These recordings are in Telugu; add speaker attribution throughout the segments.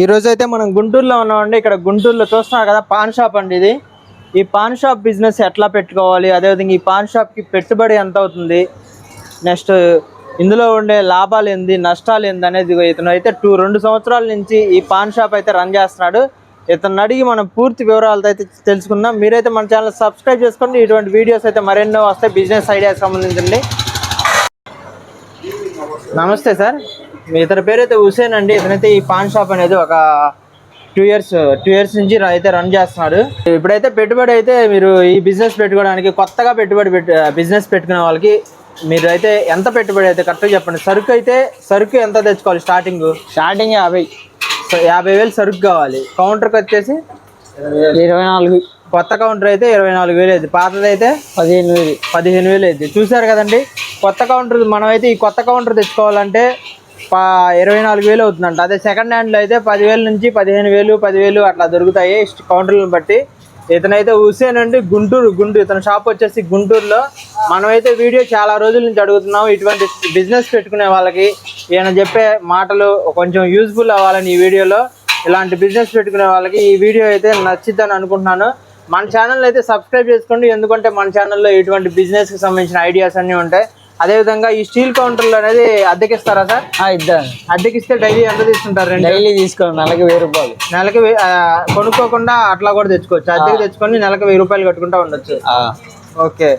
Speaker 1: ఈ రోజు అయితే మనం గుంటూరులో ఉన్నామండి. ఇక్కడ గుంటూరులో చూస్తున్నారు కదా పాన్ షాప్ అండి ఇది. ఈ పాన్ షాప్ బిజినెస్ ఎట్లా పెట్టుకోవాలి? అదేవిధంగా ఈ పాన్ షాప్కి పెట్టుబడి ఎంత అవుతుంది? నెక్స్ట్ ఇందులో ఉండే లాభాలు ఏంది? నష్టాలు ఏంది అనేది ఇతను అయితే టూ రెండు సంవత్సరాల నుంచి ఈ పాన్ షాప్ అయితే రన్ చేస్తున్నాడు. ఇతను అడిగి మనం పూర్తి వివరాలతో అయితే తెలుసుకుందాం. మీరైతే మన ఛానల్ సబ్స్క్రైబ్ చేసుకోండి. ఇటువంటి వీడియోస్ అయితే మరెన్నో వస్తాయి. బిజినెస్ ఐడియాకి సంబంధించండి నమస్తే సార్. ఇతని పేరు అయితే హుసేన్ అండి. ఇతనైతే ఈ పాన్ షాప్ అనేది ఒక టూ ఇయర్స్ టూ ఇయర్స్ నుంచి అయితే రన్ చేస్తున్నాడు. ఇప్పుడైతే పెట్టుబడి అయితే మీరు ఈ బిజినెస్ పెట్టుకోవడానికి కొత్తగా పెట్టుబడి పెట్టు బిజినెస్ పెట్టుకునే వాళ్ళకి మీరు అయితే ఎంత పెట్టుబడి అయితే కరెక్ట్గా చెప్పండి. సరుకు అయితే సరుకు ఎంత తెచ్చుకోవాలి స్టార్టింగ్
Speaker 2: స్టార్టింగ్ యాభై.
Speaker 1: యాభై వేలు సరుకు కావాలి. కౌంటర్కి వచ్చేసి?
Speaker 2: ఇరవై నాలుగు.
Speaker 1: కొత్త కౌంటర్ అయితే ఇరవై నాలుగు వేలు అయింది. పాతది అయితే?
Speaker 2: పదిహేను వేలు.
Speaker 1: పదిహేను వేలు అయింది. చూసారు కదండి? కొత్త కౌంటర్ మనం అయితే ఈ కొత్త కౌంటర్ తెచ్చుకోవాలంటే ఇరవై నాలుగు వేలు అవుతుందంట. అదే సెకండ్ హ్యాండ్లో అయితే పదివేల నుంచి పదిహేను వేలు పదివేలు అట్లా దొరుకుతాయి కౌంటర్లను బట్టి. ఇతనైతే హుసేన్ అండి గుంటూరు గుంటూరు. ఇతని షాప్ వచ్చేసి గుంటూరులో. మనమైతే వీడియో చాలా రోజుల నుంచి అడుగుతున్నాం ఇటువంటి బిజినెస్ పెట్టుకునే వాళ్ళకి ఈయన చెప్పే మాటలు కొంచెం యూజ్ఫుల్ అవ్వాలని ఈ వీడియోలో. ఇలాంటి బిజినెస్ పెట్టుకునే వాళ్ళకి ఈ వీడియో అయితే నచ్చిద్దని అనుకుంటున్నాను. మన ఛానల్ అయితే సబ్స్క్రైబ్ చేసుకోండి. ఎందుకంటే మన ఛానల్లో ఇటువంటి బిజినెస్కి సంబంధించిన ఐడియాస్ అన్నీ ఉంటాయి. అదేవిధంగా ఈ స్టీల్ కౌంటర్లు అనేది అద్దెకిస్తారా సార్?
Speaker 2: ఇద్దరు
Speaker 1: అద్దెకిస్తే డైలీ ఎంత తీసుకుంటారు రెండు
Speaker 2: డైలీ తీసుకోండి నెలకి వెయ్యి రూపాయలు.
Speaker 1: నెలకి ఆ, కొనుక్కోకుండా అట్లా కూడా తెచ్చుకోవచ్చు. అద్దెకి తెచ్చుకొని నెలకి వెయ్యి రూపాయలు కట్టుకుంటా ఉండొచ్చు. ఓకే.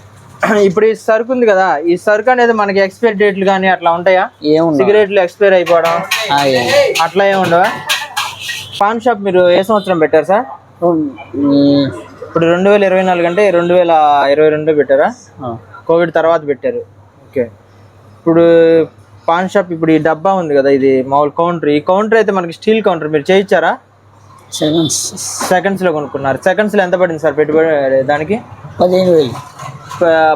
Speaker 1: ఇప్పుడు ఈ సరుకు ఉంది కదా ఈ సరుకు అనేది మనకి ఎక్స్పైర్ డేట్లు కానీ అట్లా ఉంటాయా?
Speaker 2: ఏముండవు.
Speaker 1: సిగరెట్లు ఎక్స్పైర్ అయిపోవడం. అట్లా ఏమి ఉండవా? పాన్ షాప్ మీరు ఏ సంవత్సరం పెట్టారు సార్? ఇప్పుడు రెండు వేల ఇరవై నాలుగు అంటే రెండు వేల ఇరవై రెండు పెట్టారా? కోవిడ్ తర్వాత పెట్టారు. ఓకే. ఇప్పుడు పాన్ షాప్ ఇప్పుడు ఈ డబ్బా ఉంది కదా ఇది మామూలు కౌంటర్. ఈ కౌంటర్ అయితే మనకి స్టీల్ కౌంటర్. మీరు చేయించారా?
Speaker 2: సెకండ్స్
Speaker 1: సెకండ్స్లో కొనుక్కున్నారు. సెకండ్స్లో ఎంత పడింది సార్ పెట్టుబడి దానికి?
Speaker 2: పదిహేను వేలు.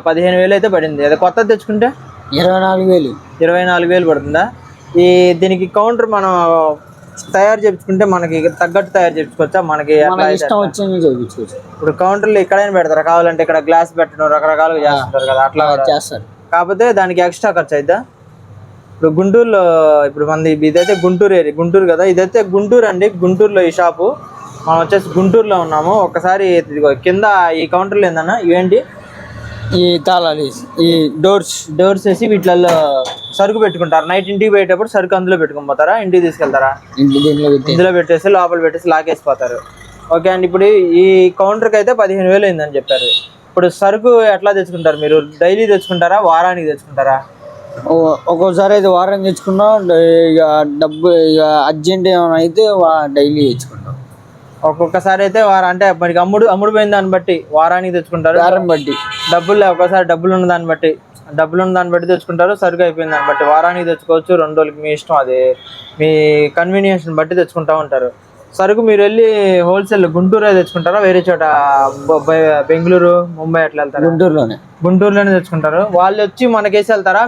Speaker 1: పదిహేను వేలు అయితే పడింది. అదే కొత్తది తెచ్చుకుంటే?
Speaker 2: ఇరవై నాలుగు వేలు.
Speaker 1: ఇరవై నాలుగు వేలు పడుతుందా? ఈ దీనికి కౌంటర్ మనం తయారు చేయించుకుంటే మనకి తగ్గట్టు తయారు చేయించుకోవచ్చా? మనకి ఇప్పుడు కౌంటర్లు ఎక్కడైనా పెడతారా? కావాలంటే ఇక్కడ గ్లాస్ పెట్టడం రకరకాలుగా చేస్తుంటారు కదా అట్లా.
Speaker 2: చేస్తారు.
Speaker 1: కాకపోతే దానికి ఎక్స్ట్రా ఖర్చు అయిద్దా? ఇప్పుడు గుంటూరులో ఇప్పుడు మనది ఇదైతే గుంటూరు ఏరియా గుంటూరు కదా? ఇదైతే గుంటూరు అండి గుంటూరులో ఈ షాపు. మనం వచ్చేసి గుంటూరులో ఉన్నాము. ఒకసారి కింద ఈ కౌంటర్లు ఏందన్నా? ఇవేంటి?
Speaker 2: ఈ తాళాలు ఈ డోర్స్.
Speaker 1: డోర్స్ వేసి వీటిల్లో సరుకు పెట్టుకుంటారు. నైట్ ఇంటికి పోయేటప్పుడు సరుకు అందులో పెట్టుకొని పోతారా? ఇంటికి తీసుకెళ్తారా? ఇందులో పెట్టేసి లోపల పెట్టేసి లాగేసిపోతారు ఓకే అండి ఇప్పుడు ఈ కౌంటర్కి అయితే పదిహేను వేలు అయిందని చెప్పారు. ఇప్పుడు సరుకు ఎట్లా తెచ్చుకుంటారు మీరు? డైలీ తెచ్చుకుంటారా? వారానికి తెచ్చుకుంటారా?
Speaker 2: ఒక్కోసారి అయితే వారం తెచ్చుకున్నాం ఇక డబ్బు ఇక అర్జెంట్ ఏమైనా అయితే డైలీ తెచ్చుకుంటాం.
Speaker 1: ఒక్కొక్కసారి అయితే వారం అంటే మనకి అమ్ముడు అమ్ముడు పోయిన దాన్ని బట్టి వారానికి తెచ్చుకుంటారు.
Speaker 2: వారం బట్టి.
Speaker 1: డబ్బులు ఒక్కోసారి డబ్బులు ఉన్న దాన్ని బట్టి డబ్బులు ఉన్న దాన్ని బట్టి తెచ్చుకుంటారు సరుకు అయిపోయిన దాన్ని బట్టి. వారానికి తెచ్చుకోవచ్చు రెండు రోజులకి మీ ఇష్టం అది మీ కన్వీనియన్స్ బట్టి తెచ్చుకుంటా ఉంటారు. సరుకు మీరు వెళ్ళి హోల్సేల్ గుంటూరు తెచ్చుకుంటారా? వేరే చోట బెంగళూరు ముంబై అట్లా వెళ్తారా?
Speaker 2: గుంటూరులోనే.
Speaker 1: గుంటూరులోనే తెచ్చుకుంటారు. వాళ్ళు వచ్చి మనకేసి వెళ్తారా?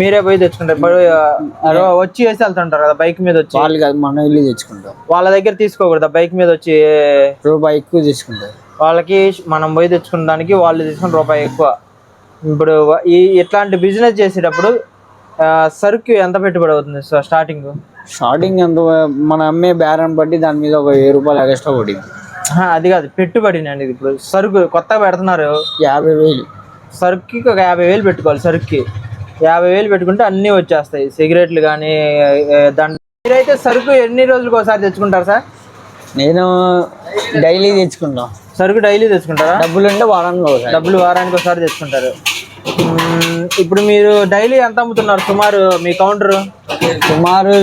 Speaker 1: మీరే పోయి తెచ్చుకుంటారు. వచ్చి వేసి వెళ్తుంటారు కదా బైక్ మీద వచ్చి?
Speaker 2: వాళ్ళు కాదు మనం వెళ్ళి తెచ్చుకుంటాం.
Speaker 1: వాళ్ళ దగ్గర తీసుకోకూడదు? బైక్ మీద వచ్చి?
Speaker 2: రూపాయి ఎక్కువ తీసుకుంటారు.
Speaker 1: వాళ్ళకి మనం పోయి తెచ్చుకున్న దానికి వాళ్ళు తీసుకున్న రూపాయి ఎక్కువ. ఇప్పుడు ఈ ఇట్లాంటి బిజినెస్ చేసేటప్పుడు సరుకు ఎంత పెట్టుబడి అవుతుంది సార్ స్టార్టింగ్
Speaker 2: స్టార్టింగ్ ఎంత మన అమ్మే బేరం బట్టి దాని మీద ఒక వెయ్యి రూపాయలు ఎక్స్ట్రా పడింది
Speaker 1: అది కాదు పెట్టుబడినండి ఇది ఇప్పుడు. సరుకు కొత్తగా పెడుతున్నారు.
Speaker 2: యాభై వేలు.
Speaker 1: సరుకుకి ఒక యాభై వేలు పెట్టుకోవాలి సరుకుకి. యాభై వేలు పెట్టుకుంటే అన్నీ వచ్చేస్తాయి. సిగరెట్లు కానీ దండ మీరైతే సరుకు ఎన్ని రోజులకు ఒకసారి తెచ్చుకుంటారు సార్?
Speaker 2: నేను డైలీ తెచ్చుకుంటాం.
Speaker 1: సరుకు డైలీ తెచ్చుకుంటారా?
Speaker 2: డబ్బులు ఉంటే వారానికి
Speaker 1: డబ్బులు వారానికి ఒకసారి తెచ్చుకుంటారు. ఇప్పుడు మీరు డైలీ ఎంత అమ్ముతున్నారు? సుమారు మీ కౌంటర్?
Speaker 2: సుమారు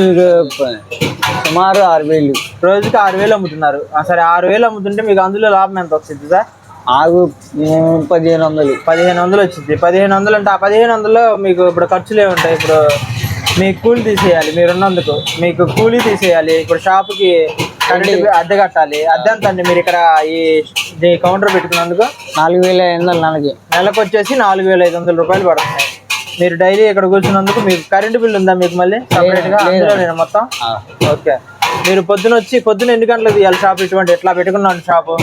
Speaker 2: సుమారు ఆరు వేలు.
Speaker 1: రోజుకి ఆరు వేలు అమ్ముతున్నారు. సరే ఆరు వేలు అమ్ముతుంటే మీకు అందులో లాభం ఎంత వస్తుంది సార్?
Speaker 2: ఆగు పదిహేను వందలు.
Speaker 1: పదిహేను వందలు వచ్చింది. పదిహేను వందలు అంటే ఆ పదిహేను వందల్లో మీకు ఇప్పుడు ఖర్చులే ఉంటాయి? ఇప్పుడు మీకు కూలి తీసేయాలి మీరు ఉన్నందుకు. మీకు కూలీ తీసేయాలి. ఇప్పుడు షాపుకి అద్దె కట్టాలి. అద్దె ఎంత అండి మీరు ఇక్కడ ఈ ఈ కౌంటర్ పెట్టుకున్నందుకు
Speaker 2: నాలుగు వేల ఐదు వందలు నెలకి
Speaker 1: నెలకు వచ్చేసి నాలుగు. వేల ఐదు వందల రూపాయలు పడుతున్నాయి మీరు డైలీ ఇక్కడ కూర్చున్నందుకు మీకు కరెంట్ బిల్ ఉందా మీకు మళ్ళీ? సపరేట్గా నేను మొత్తం? ఓకే. మీరు పొద్దున వచ్చి పొద్దున ఎన్ని గంటలకు తీయాలి షాప్ ఇటువంటి? ఎట్లా పెట్టుకున్నాను షాపు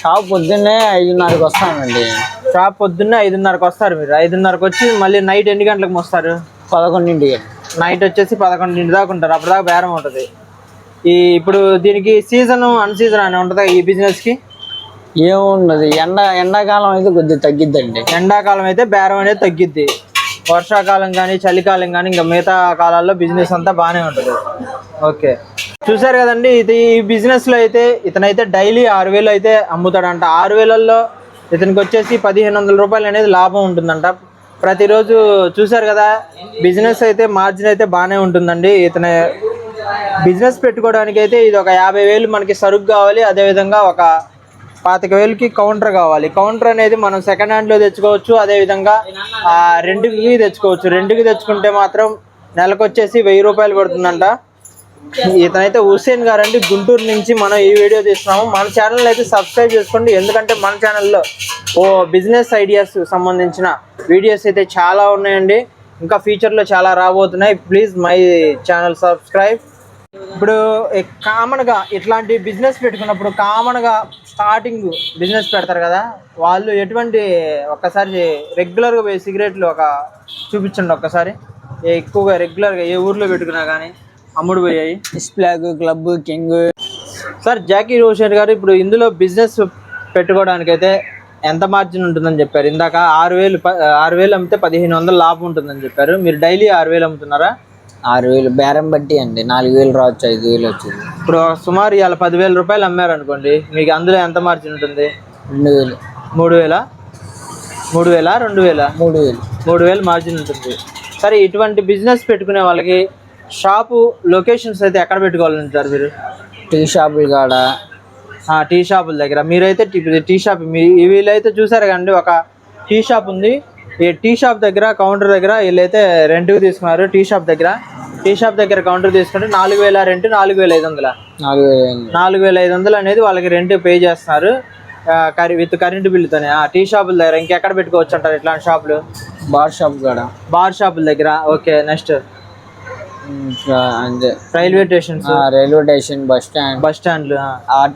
Speaker 2: షాప్ పొద్దున్నే ఐదున్నరకు వస్తానండి
Speaker 1: షాప్ పొద్దున్నే ఐదున్నరకు వస్తారు మీరు. ఐదున్నరకు వచ్చి మళ్ళీ నైట్ ఎన్ని గంటలకు వస్తారు
Speaker 2: పదకొండింటికి.
Speaker 1: నైట్ వచ్చేసి పదకొండింటి దాకా ఉంటారు. అప్పుడు దాకా బేరం ఉంటుంది ఈ ఇప్పుడు దీనికి సీజన్ అన్ సీజన్ అని ఉంటుందా ఈ బిజినెస్కి?
Speaker 2: ఏమున్నది ఎండ ఎండాకాలం అయితే కొద్దిగా తగ్గిద్దండి.
Speaker 1: ఎండాకాలం అయితే బేరం అనేది తగ్గిద్ది. వర్షాకాలం కానీ చలికాలం కానీ ఇంకా మిగతా కాలాల్లో బిజినెస్ అంతా బాగానే ఉంటుంది. ఓకే. చూసారు కదండి ఇది ఈ బిజినెస్లో అయితే ఇతనైతే డైలీ ఆరు వేలు అయితే అమ్ముతాడంట. ఆరు వేలల్లో ఇతనికి వచ్చేసి పదిహేను వందల రూపాయలు అనేది లాభం ఉంటుందంట. ప్రతిరోజు చూసారు కదా బిజినెస్ అయితే మార్జిన్ అయితే బాగానే ఉంటుందండి. ఇతని బిజినెస్ పెట్టుకోవడానికి అయితే ఇది ఒక యాభై వేలు మనకి సరుకు కావాలి. అదేవిధంగా ఒక పాతిక వేలుకి కౌంటర్ కావాలి. కౌంటర్ అనేది మనం సెకండ్ హ్యాండ్లో తెచ్చుకోవచ్చు అదేవిధంగా రెండుకి తెచ్చుకోవచ్చు. రెండుకి తెచ్చుకుంటే మాత్రం నెలకు వచ్చేసి వెయ్యి రూపాయలు పడుతుందంట. ఇతనైతే హుసేన్ గారు అండి గుంటూరు నుంచి మనం ఈ వీడియో తీస్తున్నాము. మన ఛానల్ అయితే సబ్స్క్రైబ్ చేసుకోండి. ఎందుకంటే మన ఛానల్లో ఓ బిజినెస్ ఐడియాస్ సంబంధించిన వీడియోస్ అయితే చాలా ఉన్నాయండి. ఇంకా ఫ్యూచర్లో చాలా రాబోతున్నాయి. ప్లీజ్ మై ఛానల్ సబ్స్క్రైబ్ ఇప్పుడు కామన్గా ఇట్లాంటి బిజినెస్ పెట్టుకున్నప్పుడు కామన్గా స్టార్టింగ్ బిజినెస్ పెడతారు కదా వాళ్ళు ఎటువంటి ఒక్కసారి రెగ్యులర్గా పోయి సిగరెట్లు ఒక చూపించండి ఒక్కసారి. ఎక్కువగా రెగ్యులర్గా ఏ ఊర్లో పెట్టుకున్నా కానీ అమ్ముడు పోయాయి.
Speaker 2: Flake club king
Speaker 1: sir Jackie Roshan గారు ఇప్పుడు ఇందులో బిజినెస్ పెట్టుకోవడానికైతే ఎంత మార్జిన్ ఉంటుందని చెప్పారు? ఇందాక ఆరు వేలు ప- ఆరు వేలు అమ్మితే పదిహేను వందలు లాభం ఉంటుందని చెప్పారు. మీరు డైలీ ఆరు వేలు అమ్ముతున్నారా?
Speaker 2: ఆరు వేలు. బేరం బట్టి అండి. నాలుగు వేలు రావచ్చు ఐదు వేలు వచ్చింది.
Speaker 1: ఇప్పుడు సుమారు ఇవాళ పదివేల రూపాయలు అమ్మారు అనుకోండి. మీకు అందులో ఎంత మార్జిన్ ఉంటుంది?
Speaker 2: రెండు వేలు.
Speaker 1: మూడు వేల? మూడు వేల? రెండు వేల?
Speaker 2: మూడు వేలు.
Speaker 1: మూడు వేలు మార్జిన్ ఉంటుంది. సరే ఇటువంటి బిజినెస్ పెట్టుకునే వాళ్ళకి షాపు లొకేషన్స్ అయితే ఎక్కడ పెట్టుకోవాలంటారు మీరు?
Speaker 2: టీ షాపులు కాడ.
Speaker 1: టీ షాపుల దగ్గర. మీరైతే టీ- టీ షాప్ మీ వీళ్ళైతే చూసారు కండి ఒక టీ షాప్ ఉంది. ఈ టీ షాప్ దగ్గర కౌంటర్ దగ్గర వీళ్ళైతే రెంట్కి తీసుకున్నారు టీ షాప్ దగ్గర. టీ షాప్ దగ్గర కౌంటర్ తీసుకుంటే నాలుగు వేల రెంట్ నాలుగు వేల ఐదు వందల?
Speaker 2: నాలుగు వేలు.
Speaker 1: నాలుగు వేల ఐదు వందలు అనేది వాళ్ళకి రెంట్ పే చేస్తున్నారు. కరి విత్ కరెంటు బిల్లుతోనే. ఆ టీ షాపుల దగ్గర ఇంకెక్కడ పెట్టుకోవచ్చు అంటారు ఇట్లాంటి షాపులు?
Speaker 2: బార్ షాప్ కాడ.
Speaker 1: బార్ షాపుల దగ్గర. Okay next.
Speaker 2: ఇంకా అంతే.
Speaker 1: Railway stations.
Speaker 2: ఆ, railway station bus stand.
Speaker 1: Bus స్టాండ్లు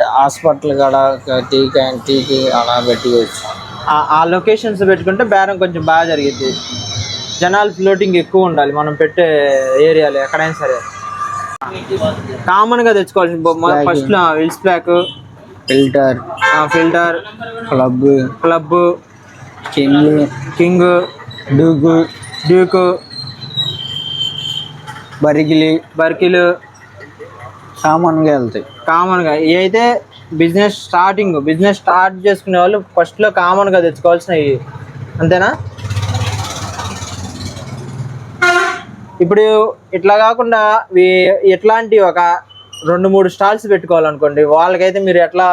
Speaker 2: hospital కాడ టీ టీకి అలా పెట్టుకోవచ్చు.
Speaker 1: ఆ- ఆ లొకేషన్స్ పెట్టుకుంటే బేరం కొంచెం బాగా జరిగింది జనాలు ఫ్లోటింగ్ ఎక్కువ ఉండాలి. మనం పెట్టే ఏరియాలో ఎక్కడైనా సరే. కామన్గా తెచ్చుకోవాల్సిన first Wills pack
Speaker 2: filter
Speaker 1: filter
Speaker 2: club
Speaker 1: club
Speaker 2: king
Speaker 1: king
Speaker 2: Duke
Speaker 1: Duke
Speaker 2: Berkeley
Speaker 1: Berkeley
Speaker 2: కామన్గా వెళ్తాయి.
Speaker 1: కామన్గా అయితే బిజినెస్ స్టార్టింగ్ బిజినెస్ స్టార్ట్ చేసుకునే వాళ్ళు ఫస్ట్లో కామన్గా తెచ్చుకోవాల్సినవి అంతేనా? ఇప్పుడు ఇట్లా కాకుండా ఎట్లాంటి ఒక రెండు మూడు స్టాల్స్ పెట్టుకోవాలనుకోండి వాళ్ళకైతే మీరు ఎట్లా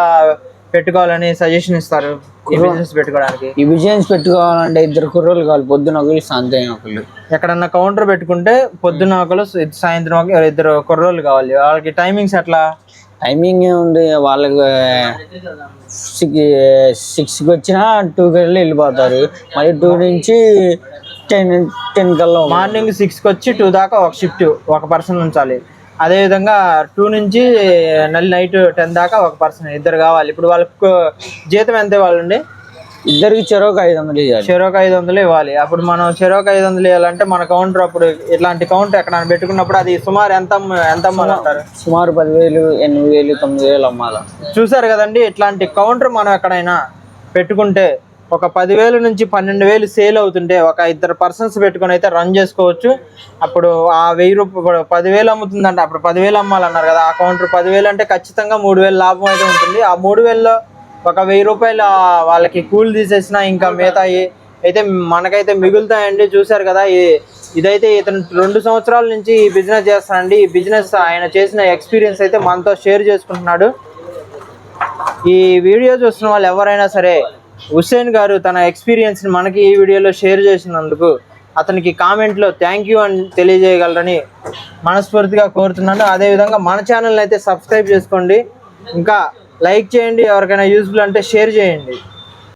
Speaker 1: పెట్టుకోవాలని సజెషన్ ఇస్తారు? ఈ బిజినెస్ పెట్టుకోవడానికి?
Speaker 2: ఈ బిజినెస్ పెట్టుకోవాలంటే ఇద్దరు కుర్రోళ్ళు కావాలి పొద్దున ఒకళ్ళు సాయంత్రం ఒకళ్ళు.
Speaker 1: ఎక్కడన్నా కౌంటర్ పెట్టుకుంటే పొద్దున్న ఒకరు సాయంత్రం ఒకరు ఇద్దరు కుర్రోళ్ళు కావాలి. వాళ్ళకి టైమింగ్స్ ఎట్లా?
Speaker 2: టైమింగ్ ఉంది వాళ్ళకి సిక్స్ సిక్స్కి వచ్చినా టూకి వెళ్ళి వెళ్ళిపోతారు. మళ్ళీ టూ నుంచి టెన్ టెన్ కల్లా.
Speaker 1: మార్నింగ్ సిక్స్కి వచ్చి టూ దాకా ఒక షిఫ్ట్ ఒక పర్సన్ ఉంచాలి. అదేవిధంగా టూ నుంచి నల్ నైట్ టెన్ దాకా ఒక పర్సన్ ఇద్దరు కావాలి. ఇప్పుడు వాళ్ళకు జీతం ఎంత ఇవ్వాలండి?
Speaker 2: ఇద్దరికి చెరోకి ఐదు వందలు ఇవ్వాలి.
Speaker 1: చెరోక ఐదు వందలు ఇవ్వాలి. అప్పుడు మనం చెరోక ఐదు వందలు ఇవ్వాలంటే మన కౌంటర్ అప్పుడు ఇట్లాంటి కౌంటర్ ఎక్కడ పెట్టుకున్నప్పుడు అది సుమారు ఎంత ఎంత అమ్మాలంటారు
Speaker 2: సుమారు పదివేలు ఎనిమిది వేలు తొమ్మిది వేలు అమ్మాల.
Speaker 1: చూసారు కదండి ఇట్లాంటి కౌంటర్ మనం ఎక్కడైనా పెట్టుకుంటే ఒక పదివేలు నుంచి పన్నెండు వేలు సేల్ అవుతుంటే ఒక ఇద్దరు పర్సన్స్ పెట్టుకొని అయితే రన్ చేసుకోవచ్చు. అప్పుడు ఆ వెయ్యి రూపాయలు పదివేలు అమ్ముతుందంటే. అప్పుడు పదివేలు అమ్మాలన్నారు కదా ఆ కౌంటర్ పదివేలు అంటే ఖచ్చితంగా మూడు వేలు లాభం అయితే ఉంటుంది. ఆ మూడు వేలలో ఒక వెయ్యి రూపాయలు వాళ్ళకి కూల్ తీసేసినా ఇంకా మిగతా అయితే మనకైతే మిగులుతాయండి. చూసారు కదా ఈ ఇదైతే ఇతను రెండు సంవత్సరాల నుంచి ఈ బిజినెస్ చేస్తానండి ఈ బిజినెస్ ఆయన చేసిన ఎక్స్పీరియన్స్ అయితే మనతో షేర్ చేసుకుంటున్నాడు. ఈ వీడియో చూస్తున్న వాళ్ళు ఎవరైనా సరే హుస్సేన్ గారు తన ఎక్స్పీరియన్స్ని మనకి ఈ వీడియోలో షేర్ చేసినందుకు అతనికి కామెంట్లో థ్యాంక్ యూ అని తెలియజేయగలరని మనస్ఫూర్తిగా కోరుతున్నాను. అదేవిధంగా మన ఛానల్ని అయితే సబ్స్క్రైబ్ చేసుకోండి. ఇంకా లైక్ చేయండి. ఎవరికైనా యూస్ఫుల్ అంటే షేర్ చేయండి.